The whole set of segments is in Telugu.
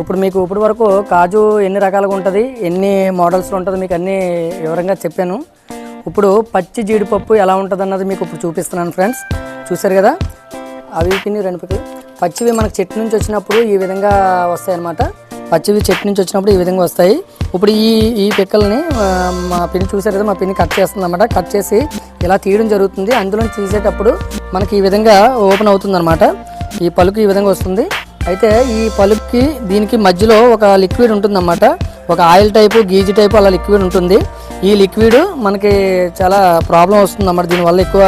ఇప్పుడు మీకు ఇప్పటి వరకు కాజు ఎన్ని రకాలుగా ఉంటుంది? ఎన్ని మోడల్స్లో ఉంటుంది? మీకు అన్ని వివరంగా చెప్పాను. ఇప్పుడు పచ్చి జీడిపప్పు ఎలా ఉంటుంది అన్నది మీకు ఇప్పుడు చూపిస్తున్నాను ఫ్రెండ్స్ చూసారు కదా? అవి పిన్ని రెండు పచ్చివి మనకు చెట్టు నుంచి వచ్చినప్పుడు ఈ విధంగా వస్తాయి అన్నమాట పచ్చివి చెట్టు నుంచి వచ్చినప్పుడు ఈ విధంగా వస్తాయి. ఇప్పుడు ఈ ఈ పిక్కల్ని మా పిన్ని చూసారు కదా? మా పిన్ని కట్ చేస్తుంది అనమాట కట్ చేసి ఇలా తీయడం జరుగుతుంది. అందులో తీసేటప్పుడు మనకి ఈ విధంగా ఓపెన్ అవుతుంది ఈ పలుకు ఈ విధంగా వస్తుంది. అయితే ఈ పలుపుకి దీనికి మధ్యలో ఒక లిక్విడ్ ఉంటుందన్నమాట. ఒక ఆయిల్ టైపు గీజు టైపు అలా లిక్విడ్ ఉంటుంది. ఈ లిక్విడ్ మనకి చాలా ప్రాబ్లం వస్తుంది అన్నమాట దీనివల్ల ఎక్కువ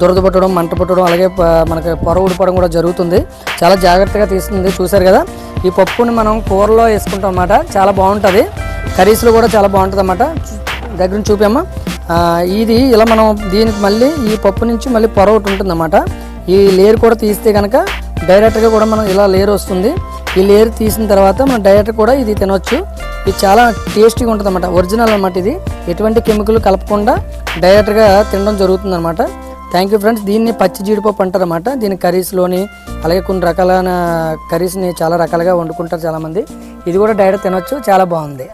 దురద పట్టడం మంట పట్టడం అలాగే మనకి పొర ఊడిపోవడం కూడా జరుగుతుంది. చాలా జాగ్రత్తగా తీస్తుంది చూశారు కదా. ఈ పప్పుని మనం కూరలో వేసుకుంటాం అన్నమాట. చాలా బాగుంటుంది. కర్రీస్లో కూడా చాలా బాగుంటుంది అన్నమాట. దగ్గర నుంచి చూపామా ఇది ఇలా మనం దీనికి మళ్ళీ ఈ పప్పు నుంచి మళ్ళీ పొర ఒకటి ఉంటుందన్నమాట. ఈ లేయర్ కూడా తీస్తే కనుక డైరెక్ట్గా కూడా మనం ఇలా లేయర్ వస్తుంది. ఈ లేయర్ తీసిన తర్వాత మనం డైరెక్ట్ కూడా ఇది తినొచ్చు. ఇది చాలా టేస్టీగా ఉంటుంది అనమాట ఒరిజినల్ అనమాట ఇది. ఎటువంటి కెమికల్ కలపకుండా డైరెక్ట్గా తినడం జరుగుతుంది అనమాట థ్యాంక్ యూ ఫ్రెండ్స్ దీన్ని పచ్చి జీడిపప్పు అంటారు అనమాట దీని కర్రీస్లోని అలాగే కొన్ని రకాలైన కర్రీస్ని చాలా రకాలుగా వండుకుంటారు చాలామంది. ఇది కూడా డైరెక్ట్ తినొచ్చు. చాలా బాగుంది.